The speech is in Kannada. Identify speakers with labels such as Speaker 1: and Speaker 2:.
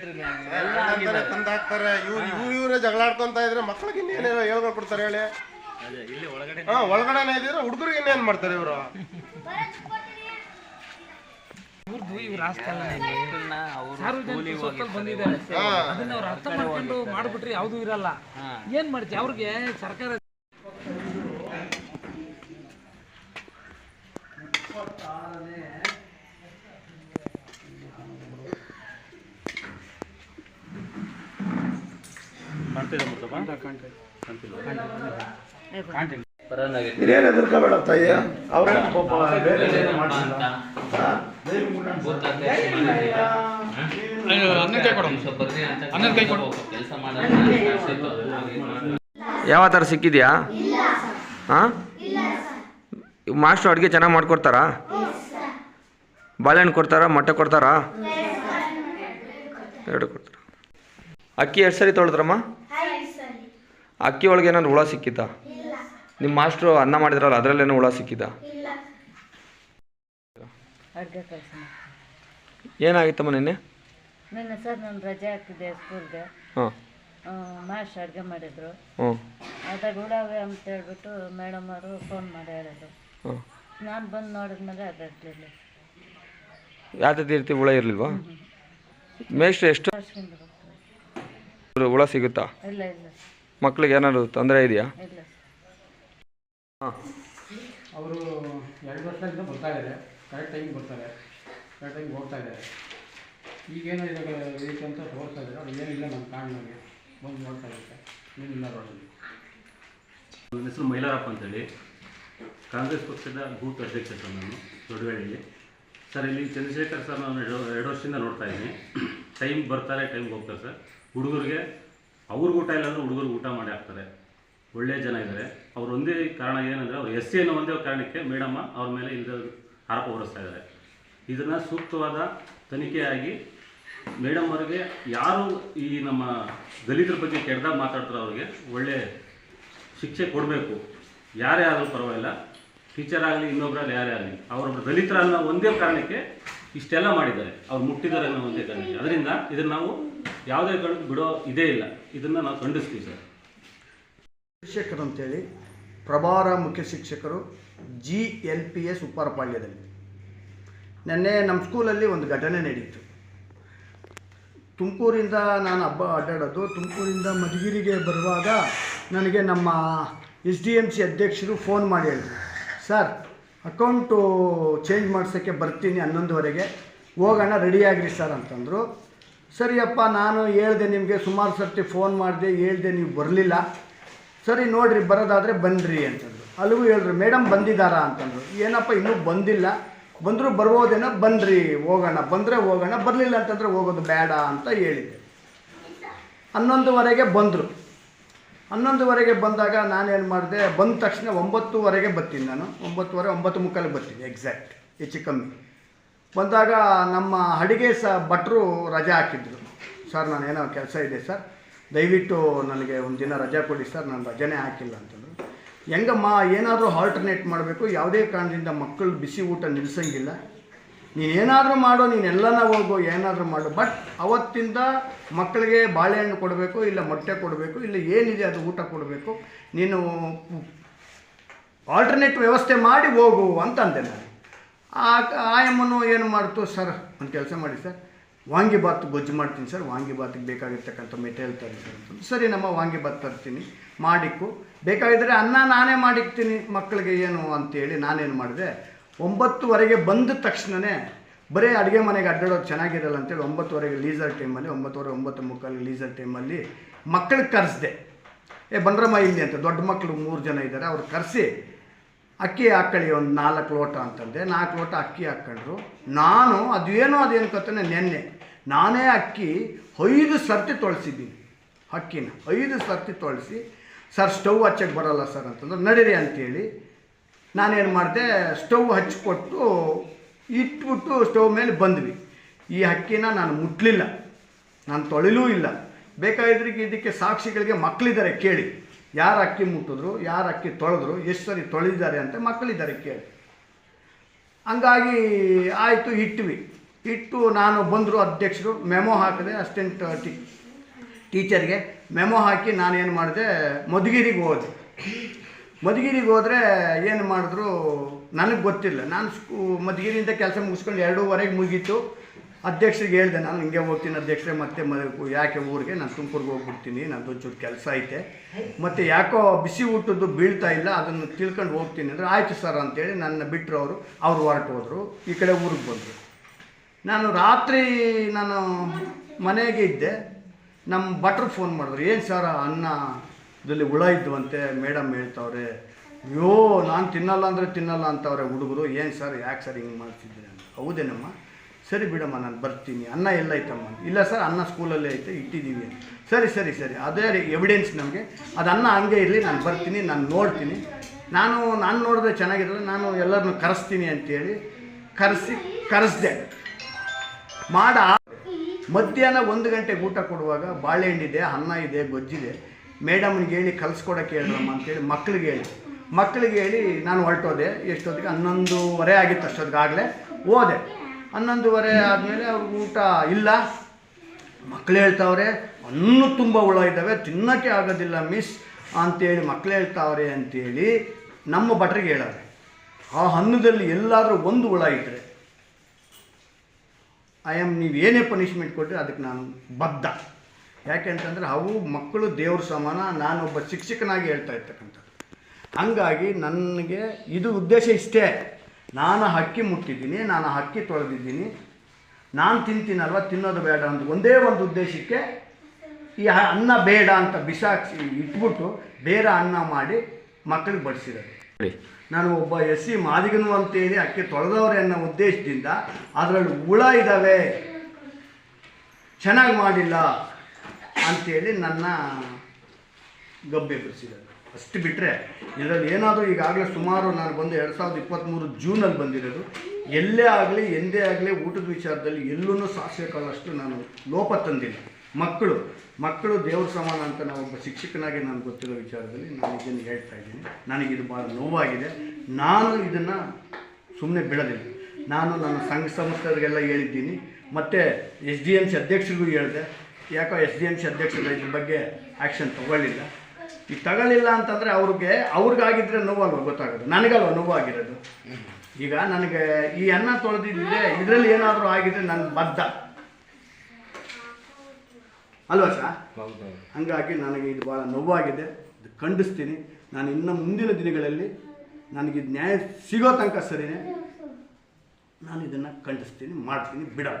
Speaker 1: ತಂದು ಹಾಕ್ತಾರೆ ಇವ್ರು ಇವ್ರು ಇವರೇ ಜಗಳ ಆಡ್ಕೊಂತ ಇದ್ರೆ ಮಕ್ಳಿಗೆ ಇನ್ನೇನು ಹೇಳ್ಕೊಂಡು ಕೊಡ್ತಾರೆ ಹೇಳಿ?
Speaker 2: ಅದೇ ಇಲ್ಲಿ ಒಳಗಡೆ
Speaker 1: ಹಾ ಒಳಗಡೆನೇ ಇದ್ರೆ ಹುಡುಗರಿಗೆ ಇನ್ನೇನ್ ಮಾಡ್ತಾರೆ ಇವರು?
Speaker 3: ಇವ್ರದ್ದು ಸಾರ್ವಜನಿಕ ಸ್ವತ್ತಲ್ಲಿ ಬಂದಿದ್ದಾರೆ. ಅದನ್ನ ಅವ್ರು ಅರ್ಥ ಮಾಡ್ಕೊಂಡು ಮಾಡ್ಬಿಟ್ರಿ ಯಾವ್ದು ಇರಲ್ಲ. ಏನ್ ಮಾಡ್ತೀವಿ ಅವ್ರಿಗೆ ಸರ್ಕಾರ
Speaker 1: ಹಿರಿಯರು ಎದುರ್ಕೋಬೇಡ ಬೇರೆ
Speaker 4: ಯಾವ ಥರ ಸಿಕ್ಕಿದ್ಯಾ? ಹಾಂ? ಮಾಸ್ಟ್ರು ಅಡುಗೆ ಚೆನ್ನಾಗಿ ಮಾಡ್ಕೊಡ್ತಾರಾ? ಬಾಳೆಹಣ್ಣು ಕೊಡ್ತಾರಾ? ಮೊಟ್ಟೆ ಕೊಡ್ತಾರಾ? ಎರಡು ಕೊಡ್ತಾರ. ಅಕ್ಕಿ ಎಷ್ಟು ಸರಿ ತೊಳೆದ್ರಮ್ಮ? ಅಕ್ಕಿ ಒಳಗೆ ಏನಾದ್ರು ಹುಳ ಸಿಕ್ಕಿದ್ದ ನಿಮ್ಮ ಮಾಸ್ಟ್ರು ಅನ್ನ ಮಾಡಿದ್ರಲ್ಲ ಅದರಲ್ಲೇನೋ ಹುಳ
Speaker 5: ಕೆಲಸ
Speaker 4: ಏನಾಗಿತ್ತಮ್ಮ ನಿನ್ನೆ?
Speaker 5: ನಿನ್ನೆ ಸರ್ ನಾನು ರಜೆ ಹಾಕಿದ್ದೆ ಸ್ಕೂಲ್ಗೆ.
Speaker 4: ಹಾಂ.
Speaker 5: ಮಾಸ್ಟರ್ ಅಡುಗೆ ಮಾಡಿದ್ರು.
Speaker 4: ಹ್ಞೂ
Speaker 5: ಅದಾಗ ಹುಳವೆ ಅಂತ ಹೇಳ್ಬಿಟ್ಟು ಮೇಡಮ್ ಅವರು ಫೋನ್ ಮಾಡಿ ಹೇಳಿದ್ರು.
Speaker 4: ಹಾಂ.
Speaker 5: ನಾನು ಬಂದು ನೋಡಿದ್ಮೇಲೆ ಅದಿರಲಿಲ್ಲ
Speaker 4: ಯಾವುದೇ ರೀತಿ ಹುಳ ಇರಲಿಲ್ವಾ? ಮೇಷ್ಟ್ರು ಎಷ್ಟು
Speaker 5: ಹೋಗ್ತಾರೆ.
Speaker 4: ಹುಳ ಸಿಗುತ್ತಾ?
Speaker 5: ಇಲ್ಲ ಇಲ್ಲ.
Speaker 4: ಮಕ್ಳಿಗೆ ಏನಾದ್ರು ತೊಂದರೆ ಇದೆಯಾ?
Speaker 5: ಇಲ್ಲ
Speaker 4: ಹಾಂ.
Speaker 6: ಅವರು ಎರಡು ವರ್ಷದಿಂದ ಬರ್ತಾ ಇದ್ದಾರೆ. ಕರೆಕ್ಟ್ ಟೈಮ್ ಬರ್ತಾರೆ. ಕರೆಕ್ಟ್ ಟೈಮ್ ಹೋಗ್ತಾ ಇದ್ದಾರೆ. ಈಗೇನೋ ಇವಾಗ ರೇಟ್ ಅಂತ ತೋರಿಸ್ತಾ ಇದ್ದಾರೆ. ಅವ್ರು ಏನಿಲ್ಲ ನಮ್ಮ ಕಾರಣವಾಗಿ ಬಂದು ನೋಡ್ತಾ ಇರುತ್ತೆ ಏನಿಲ್ಲ ರೋಡಲ್ಲಿ
Speaker 7: ನನ್ನ ಹೆಸರು ಮೈಲಾರಪ್ಪ ಅಂತೇಳಿ. ಕಾಂಗ್ರೆಸ್ ಪಕ್ಷದ ಬೂತ್ ಅಧ್ಯಕ್ಷ ಸರ್ ನಾನು ದೊಡ್ಡವೇಳಿಯಲ್ಲಿ ಸರ್ ಇಲ್ಲಿ ಚಂದ್ರಶೇಖರ್ ಸರ್ ನಾನು ಎರಡು ಎರಡು ವರ್ಷದಿಂದ ನೋಡ್ತಾ ಇದ್ದೀನಿ. ಟೈಮ್ ಬರ್ತಾರೆ ಟೈಮ್ಗೆ ಹೋಗ್ತಾರೆ ಸರ್. ಹುಡುಗರಿಗೆ ಅವ್ರಿಗೆ ಊಟ ಇಲ್ಲ ಅಂದ್ರೆ ಹುಡುಗರಿಗೆ ಊಟ ಮಾಡಿ ಹಾಕ್ತಾರೆ ಒಳ್ಳೆಯ ಜನ ಇದ್ದಾರೆ ಅವ್ರು ಒಂದೇ ಕಾರಣ ಏನಂದರೆ ಅವ್ರು ಎಸ್ ಸಿ ಅನ್ನೋ ಒಂದೇ ಕಾರಣಕ್ಕೆ ಮೇಡಮ್ಮ ಅವ್ರ ಮೇಲೆ ಇಲ್ಲದ ಆರೋಪ ಹೊರಿಸ್ತಾ ಇದ್ದಾರೆ ಇದನ್ನು ಸೂಕ್ತವಾದ ತನಿಖೆಯಾಗಿ ಮೇಡಮ್ ಅವರಿಗೆ ಯಾರು ಈ ನಮ್ಮ ದಲಿತರ ಬಗ್ಗೆ ಕೆಡ್ದಾಗ ಮಾತಾಡ್ತಾರೆ ಅವ್ರಿಗೆ ಒಳ್ಳೆ ಶಿಕ್ಷೆ ಕೊಡಬೇಕು. ಯಾರೇ ಆದರೂ ಪರವಾಗಿಲ್ಲ. ಟೀಚರ್ ಆಗಲಿ ಇನ್ನೊಬ್ಬರಲ್ಲಿ ಯಾರೇ ಆಗಲಿ. ಅವರೊಬ್ಬರು ದಲಿತರ ಅನ್ನೋ ಒಂದೇ ಕಾರಣಕ್ಕೆ ಇಷ್ಟೆಲ್ಲ ಮಾಡಿದ್ದಾರೆ. ಅವ್ರು ಮುಟ್ಟಿದ್ದಾರೆ ಅನ್ನೋ ಒಂದೇ ಕಾರಣಕ್ಕೆ ಅದರಿಂದ ಇದನ್ನು ನಾವು ಯಾವುದೇ ಕಾರಣಕ್ಕೂ ಬಿಡೋ ಇದೇ ಇಲ್ಲ. ಇದನ್ನು ನಾವು ಖಂಡಿಸ್ತೀವಿ ಸರ್.
Speaker 8: ಶಿಕ್ಷಕರು ಅಂತೇಳಿ ಪ್ರಭಾರ ಮುಖ್ಯ ಶಿಕ್ಷಕರು ಜಿ ಎಲ್ ಪಿ ಎಸ್ ಉಪ್ಪಾರಪಾಳ್ಯದಲ್ಲಿ ನಿನ್ನೆ ನಮ್ಮ ಸ್ಕೂಲಲ್ಲಿ ಒಂದು ಘಟನೆ ನಡೀತು. ತುಮಕೂರಿಂದ ನಾನು ಹಬ್ಬ ಅಡ್ಡಾಡೋದು, ತುಮಕೂರಿಂದ ಮಧುಗಿರಿಗೆ ಬರುವಾಗ ನನಗೆ ನಮ್ಮ ಎಸ್ ಡಿ ಎಂ ಸಿ ಅಧ್ಯಕ್ಷರು ಫೋನ್ ಮಾಡಿ ಹೇಳಿದ್ರು. ಸರ್ ಅಕೌಂಟು ಚೇಂಜ್ ಮಾಡ್ಸೋಕ್ಕೆ ಬರ್ತೀನಿ ಹನ್ನೊಂದುವರೆಗೆ. ಹೋಗೋಣ, ರೆಡಿಯಾಗಿರಿ ಸರ್ ಅಂತಂದರು. ಸರಿಯಪ್ಪ, ನಾನು ಹೇಳ್ದೆ ನಿಮಗೆ, ಸುಮಾರು ಸರ್ತಿ ಫೋನ್ ಮಾಡಿದೆ, ಹೇಳ್ದೆ ನೀವು ಬರಲಿಲ್ಲ. ಸರಿ, ನೋಡಿರಿ, ಬರೋದಾದರೆ ಬನ್ನಿರಿ ಅಂತಂದರು. ಅಲ್ಲಿಗೂ ಹೇಳಿದ್ರು, ಮೇಡಮ್ ಬಂದಿದ್ದಾರಾ? ಅಂತಂದರು. ಏನಪ್ಪ, ಇನ್ನೂ ಬಂದಿಲ್ಲ. ಬಂದರೂ ಬರ್ಬೋದೇನೋ ಬನ್ನಿರಿ ಹೋಗೋಣ. ಬಂದರೆ ಹೋಗೋಣ, ಬರಲಿಲ್ಲ ಅಂತಂದರೆ ಹೋಗೋದು ಬೇಡ ಅಂತ ಹೇಳಿದ್ದೆ. ಹನ್ನೊಂದುವರೆಗೆ ಬಂದರು. ಹನ್ನೊಂದುವರೆಗೆ ಬಂದಾಗ ನಾನೇನು ಮಾಡಿದೆ, ಬಂದ ತಕ್ಷಣ ಒಂಬತ್ತುವರೆಗೆ ಬರ್ತೀನಿ ನಾನು. ಒಂಬತ್ತುವರೆ, ಒಂಬತ್ತು ಮುಕ್ಕಾಲಿಗೆ ಬರ್ತೀನಿ ಎಕ್ಸಾಕ್ಟ್ ಹೆಚ್ಚು ಕಮ್ಮಿ. ಬಂದಾಗ ನಮ್ಮ ಅಡುಗೆ ಸಹ ಭಟ್ರು ರಜೆ ಹಾಕಿದ್ರು. ಸರ್, ನಾನು ಏನೋ ಕೆಲಸ ಇದೆ ಸರ್. ದಯವಿಟ್ಟು ನನಗೆ ಒಂದು ದಿನ ರಜೆ ಕೊಡಿ ಸರ್, ನಾನು ರಜೆನೇ ಹಾಕಿಲ್ಲ ಅಂತಂದರು. ಹೆಂಗಮ್ಮ, ಏನಾದರೂ ಆಲ್ಟರ್ನೇಟ್ ಮಾಡಬೇಕು, ಯಾವುದೇ ಕಾರಣದಿಂದ ಮಕ್ಕಳು ಬಿಸಿ ಊಟ ನಿಲ್ಲಿಸಂಗಿಲ್ಲ ನೀನು ಏನಾದರೂ ಮಾಡು ನೀನು ಎಲ್ಲನ ಹೋಗು, ಏನಾದರೂ ಮಾಡು. ಬಟ್ ಅವತ್ತಿಂದ ಮಕ್ಕಳಿಗೆ ಬಾಳೆಹಣ್ಣು ಕೊಡಬೇಕು, ಇಲ್ಲ ಮೊಟ್ಟೆ ಕೊಡಬೇಕು, ಇಲ್ಲ ಏನಿದೆ ಅದು ಊಟ ಕೊಡಬೇಕು, ನೀನು ಆಲ್ಟರ್ನೇಟ್ ವ್ಯವಸ್ಥೆ ಮಾಡಿ ಹೋಗು ಅಂತ ಅಂದೆ ನಾನು. ಆ ಆಯಮ್ಮನು ಏನು ಮಾಡ್ತು ಸರ್ ಒಂದು ಕೆಲಸ ಮಾಡಿ ಸರ್ ವಾಂಗಿಬಾತ್ ಗೊಜ್ಜು ಮಾಡ್ತೀನಿ ಸರ್ ವಾಂಗಿಬಾತಿಗೆ ಬೇಕಾಗಿರ್ತಕ್ಕಂಥ ಮೆಟೀರಿಯಲ್ ತರ ಸರ್ ಸರಿ, ನಮ್ಮ ವಾಂಗಿಬಾತ್ ತರ್ತೀನಿ, ಮಾಡಿಕ್ಕು. ಬೇಕಾಗಿದ್ದರೆ ಅನ್ನ ನಾನೇ ಮಾಡಿಕ್ತೀನಿ ಮಕ್ಕಳಿಗೆ ಏನು ಅಂತೇಳಿ ನಾನೇನು ಮಾಡಿದೆ ಒಂಬತ್ತುವರೆಗೆ ಬಂದ ತಕ್ಷಣವೇ ಬರೀ ಅಡುಗೆ ಮನೆಗೆ ಅಡ್ಡಾಡೋದು ಚೆನ್ನಾಗಿರಲ್ಲ ಅಂತೇಳಿ ಒಂಬತ್ತುವರೆಗೆ ಲೀಸರ್ ಟೈಮಲ್ಲಿ ಒಂಬತ್ತುವರೆ, ಒಂಬತ್ತು ಮುಕ್ಕಾಲು ಲೀಸರ್ ಟೈಮಲ್ಲಿ ಮಕ್ಕಳಿಗೆ ಕರೆಸ್ದೆ. ಏ, ಬಂದ್ರಮ್ಮ ಇಲ್ಲಿ ಅಂತ. ದೊಡ್ಡ ಮಕ್ಕಳು ಮೂರು ಜನ ಇದ್ದಾರೆ. ಅವ್ರು ಕರೆಸಿ ಅಕ್ಕಿ ಹಾಕ್ಕೊಳ್ಳಿ, ಒಂದು ನಾಲ್ಕು ಲೋಟ ಅಂತಂದೆ. ನಾಲ್ಕು ಲೋಟ ಅಕ್ಕಿ ಹಾಕ್ಕೊಂಡ್ರು. ನಾನು ಅದೇನೋ ಅದೇನು ಕತ್ತನೆ ನೆನ್ನೆ. ನಾನೇ ಅಕ್ಕಿ ಐದು ಸರ್ತಿ ತೊಳಿಸಿದ್ದೀನಿ. ಅಕ್ಕಿನ ಐದು ಸರ್ತಿ ತೊಳಿಸಿ, ಸರ್, ಸ್ಟವ್ ಹಚ್ಚಕ್ಕೆ ಬರೋಲ್ಲ ಸರ್ ಅಂತಂದ್ರೆ. ನಡೀರಿ ಅಂತೇಳಿ ನಾನೇನು ಮಾಡಿದೆ, ಸ್ಟವ್ ಹಚ್ಚಿಕೊಟ್ಟು ಇಟ್ಬಿಟ್ಟು ಸ್ಟವ್ ಮೇಲೆ ಬಂದ್ವಿ. ಈ ಅಕ್ಕಿನ ನಾನು ಮುಟ್ಲಿಲ್ಲ. ನಾನು ತೊಳಿಲೂ ಇಲ್ಲ. ಬೇಕಾದ್ರಿಗೆ ಇದಕ್ಕೆ ಸಾಕ್ಷಿಗಳಿಗೆ ಮಕ್ಕಳಿದ್ದಾರೆ ಕೇಳಿ. ಯಾರು ಅಕ್ಕಿ ಮುಟ್ಟಿದ್ರು, ಯಾರು ಅಕ್ಕಿ ತೊಳೆದ್ರು, ಎಷ್ಟು ಸರಿ ತೊಳೆದಿದ್ದಾರೆ ಅಂತ ಮಕ್ಕಳಿದ್ದಾರೆ ಕೇಳಿ. ಹಂಗಾಗಿ ಆಯಿತು, ಇಟ್ವಿ. ಇಟ್ಟು ನಾನು ಬಂದರು ಅಧ್ಯಕ್ಷರು, ಮೆಮೊ ಹಾಕಿದೆ ಅಸ್ಟೆಂಟ್ ಟಿ, ಟೀಚರ್ಗೆ. ಮೆಮೊ ಹಾಕಿ ನಾನೇನು ಮಾಡಿದೆ, ಮಧುಗಿರಿಗೆ ಹೋದೆ. ಮಧುಗಿರಿಗೆ ಹೋದರೆ ಏನು ಮಾಡಿದ್ರು ನನಗೆ ಗೊತ್ತಿಲ್ಲ. ನಾನು ಸ್ಕೂ, ಮಧುಗಿರಿಯಿಂದ ಕೆಲಸ ಮುಗಿಸ್ಕೊಂಡು ಎರಡೂವರೆಗೆ ಮುಗೀತು. ಅಧ್ಯಕ್ಷರಿಗೆ ಹೇಳಿದೆ, ನಾನು ಹಿಂಗೆ ಹೋಗ್ತೀನಿ ಅಧ್ಯಕ್ಷರೇ, ಮತ್ತೆ ಮದುವೆ ಯಾಕೆ ಊರಿಗೆ? ನಾನು ತುಮಕೂರಿಗೆ ಹೋಗ್ಬಿಡ್ತೀನಿ ನಂದು ಒಂಚೂರು ಕೆಲಸ ಐತೆ. ಮತ್ತು ಯಾಕೋ ಬಿಸಿ ಊಟದ್ದು ಬೀಳ್ತಾ ಇಲ್ಲ, ಅದನ್ನು ತಿಳ್ಕೊಂಡು ಹೋಗ್ತೀನಿ ಅಂದರೆ, ಆಯಿತು ಸರ್ ಅಂತೇಳಿ ನನ್ನ ಬಿಟ್ಟರು ಅವರು. ಅವ್ರು ಹೊರಟು ಹೋದರು. ಈ ಕಡೆ ಊರಿಗೆ ಬಂದರು. ನಾನು ರಾತ್ರಿ ನಾನು ಮನೆಗೆ ಇದ್ದೆ. ನಮ್ಮ ಭಟ್ರು ಫೋನ್ ಮಾಡಿದ್ರು, ಏನು ಸರ್ ಅನ್ನದಲ್ಲಿ ಹುಳ ಇದ್ವಂತೆ ಮೇಡಮ್ ಹೇಳ್ತವ್ರೆ, ಅಯ್ಯೋ, ನಾನು ತಿನ್ನಲ್ಲ ಅಂದರೆ ತಿನ್ನಲ್ಲ ಅಂತವ್ರೆ ಹುಡುಗರು, ಏನು ಸರ್, ಯಾಕೆ ಸರ್ ಹಿಂಗೆ ಮಾಡ್ತಿದ್ದೀರಿ? ಅಂತ. ಹೌದೇನಮ್ಮ. ಸರಿ ಬಿಡಮ್ಮ, ನಾನು ಬರ್ತೀನಿ. ಅನ್ನ ಎಲ್ಲ ಐತಮ್ಮ ಇಲ್ಲ ಸರ್, ಅನ್ನ ಸ್ಕೂಲಲ್ಲೇ ಐತೆ, ಇಟ್ಟಿದ್ದೀವಿ. ಸರಿ ಸರಿ ಸರಿ. ಅದೇ ಎವಿಡೆನ್ಸ್ ನಮಗೆ. ಅದು ಅನ್ನ ಹಂಗೆ ಇರಲಿ, ನಾನು ಬರ್ತೀನಿ, ನಾನು ನೋಡ್ತೀನಿ. ನಾನು ನಾನು ನೋಡಿದ್ರೆ ಚೆನ್ನಾಗಿರಲ್ಲ, ನಾನು ಎಲ್ಲರನ್ನು ಕರೆಸ್ತೀನಿ ಅಂತೇಳಿ ಕರೆಸಿ, ಕರೆಸ್ದೆ. ಮಾಡ. ಮಧ್ಯಾಹ್ನ ಒಂದು ಗಂಟೆಗೆ ಊಟ ಕೊಡುವಾಗ ಬಾಳೆಹಣ್ಣಿದೆ ಅನ್ನ ಇದೆ, ಗೊಜ್ಜಿದೆ. ಮೇಡಮ್ನಿಗೆ ಹೇಳಿ ಕಲಿಸ್ಕೊಡಕ್ಕೆ ಹೇಳ್ರಮ್ಮ ಅಂತೇಳಿ ಮಕ್ಳಿಗೆ ಹೇಳಿ. ಮಕ್ಕಳಿಗೆ ಹೇಳಿ ನಾನು ಹೊರಟೋದೆ. ಎಷ್ಟೊತ್ತಿಗೆ? ಹನ್ನೊಂದುವರೆ ಆಗಿತ್ತು ಅಷ್ಟೊತ್ತಿಗಾಗಲೇ ಹೋದೆ. ಹನ್ನೊಂದುವರೆ ಆದಮೇಲೆ ಅವ್ರಿಗೆ ಊಟ ಇಲ್ಲ. ಮಕ್ಳು ಹೇಳ್ತಾವ್ರೆ, ಹಣ್ಣು ತುಂಬ ಹುಳ ಇದ್ದಾವೆ, ತಿನ್ನೋಕ್ಕೆ ಆಗೋದಿಲ್ಲ ಮಿಸ್ ಅಂತೇಳಿ ಮಕ್ಳು ಹೇಳ್ತಾವ್ರೆ ಅಂತೇಳಿ ನಮ್ಮ ಭಟ್ರಿಗೆ ಹೇಳವ್ರೆ ಆ ಹನ್ನದಲ್ಲಿ ಎಲ್ಲಾದರೂ ಒಂದು ಹುಳ ಇದ್ದರೆ ಐ ಆಮ್ ನೀವು ಏನೇ ಪನಿಷ್ಮೆಂಟ್ ಕೊಟ್ಟರೆ ಅದಕ್ಕೆ ನಾನು ಬದ್ಧ. ಯಾಕೆ ಅಂತಂದರೆ ಅವು ಮಕ್ಕಳು ದೇವ್ರ ಸಮಾನ ನಾನೊಬ್ಬ ಶಿಕ್ಷಕನಾಗಿ ಹೇಳ್ತಾ ಇರ್ತಕ್ಕಂಥದ್ದು. ಹಂಗಾಗಿ ನನಗೆ ಇದು ಉದ್ದೇಶ ಇಷ್ಟೇ. ನಾನು ಹಕ್ಕಿ ಮುಟ್ಟಿದ್ದೀನಿ ನಾನು ಹಕ್ಕಿ ತೊಳೆದಿದ್ದೀನಿ ನಾನು ತಿಂತೀನಲ್ವ ತಿನ್ನೋದು ಬೇಡ ಅಂತ ಒಂದೇ ಒಂದು ಉದ್ದೇಶಕ್ಕೆ ಈ ಅನ್ನ ಬೇಡ ಅಂತ ಬಿಸಾಕ್ಸಿ ಇಟ್ಬಿಟ್ಟು ಬೇರೆ ಅನ್ನ ಮಾಡಿ ಮಕ್ಕಳಿಗೆ ಬಡಿಸಿರೋದು. ನಾನು ಒಬ್ಬ ಎಸ್ ಸಿ ಮಾದಿಗನು ಅಂತೇಳಿ ಅಕ್ಕಿ ತೊಳೆದವ್ರೆ ಅನ್ನೋ ಉದ್ದೇಶದಿಂದ ಅದರಲ್ಲಿ ಹುಳ ಇದ್ದಾವೆ ಚೆನ್ನಾಗಿ ಮಾಡಿಲ್ಲ. ಅಂತೇಳಿ ನನ್ನ ಗಬ್ಬೆ ಬಿಡಿಸಿದ್ದಾರೆ. ಅಷ್ಟು ಬಿಟ್ಟರೆ ಇದರಲ್ಲಿ ಏನಾದರೂ ಈಗಾಗಲೇ ಸುಮಾರು ನಾನು ಬಂದು ಎರಡು ಸಾವಿರದ ಇಪ್ಪತ್ತ್ಮೂರು ಜೂನಲ್ಲಿ ಬಂದಿರೋದು. ಎಲ್ಲೇ ಆಗಲಿ, ಎಂದೇ ಆಗಲಿ ಊಟದ ವಿಚಾರದಲ್ಲಿ ಎಲ್ಲೂ ಸಾಸಿವೆ ಕಾಲಷ್ಟು ನಾನು ಲೋಪ ತಂದಿಲ್ಲ. ಮಕ್ಕಳು ಮಕ್ಕಳು ದೇವ್ರ ಸಮಾನ ಅಂತ ನಾವು ಒಬ್ಬ ಶಿಕ್ಷಕನಾಗಿ ನಾನು ಗೊತ್ತಿರೋ ವಿಚಾರದಲ್ಲಿ ನಾನು ಇದನ್ನು ಹೇಳ್ತಾ ಇದ್ದೀನಿ. ನನಗಿದು ಭಾಳ ನೋವಾಗಿದೆ. ನಾನು ಇದನ್ನು ಸುಮ್ಮನೆ ಬಿಡೋದಿಲ್ಲ. ನಾನು ನನ್ನ ಸಂಘ ಸಂಸ್ಥೆಗಳಿಗೆಲ್ಲ ಹೇಳಿದ್ದೀನಿ. ಮತ್ತು ಎಸ್ ಡಿ ಎಂ ಸಿ ಅಧ್ಯಕ್ಷರಿಗೂ ಹೇಳಿದೆ. ಯಾಕೋ ಎಸ್ ಡಿ ಎಂ ಸಿ ಅಧ್ಯಕ್ಷರು ಇದ್ರ ಬಗ್ಗೆ ಆ್ಯಕ್ಷನ್ ತಗೊಳ್ಳಿಲ್ಲ. ಈಗ ತಗೊಳ್ಳಿಲ್ಲ ಅಂತಂದರೆ ಅವ್ರಿಗೆ ಅವ್ರಿಗಾಗಿದ್ದರೆ ನೋವಲ್ವ ಗೊತ್ತಾಗೋದು? ನನಗಲ್ವ ನೋವಾಗಿರೋದು? ಈಗ ನನಗೆ ಈ ಅನ್ನ ತೊಳೆದಿದ್ದರೆ ಇದರಲ್ಲಿ ಏನಾದರೂ ಆಗಿದ್ರೆ ನನ್ನ ಬದ್ಧ. ಅಲ್ವಾ ಸರ್? ಹಂಗಾಗಿ ನನಗೆ ಇದು ಭಾಳ ನೋವಾಗಿದೆ. ಇದು ಖಂಡಿಸ್ತೀನಿ. ನಾನು ಇನ್ನು ಮುಂದಿನ ದಿನಗಳಲ್ಲಿ ನನಗೆ ಇದು ನ್ಯಾಯ ಸಿಗೋ ತನಕ ಸರಿನೇ. ನಾನು ಇದನ್ನು ಖಂಡಿಸ್ತೀನಿ ಮಾಡ್ತೀನಿ ಬಿಡಲ್ಲ.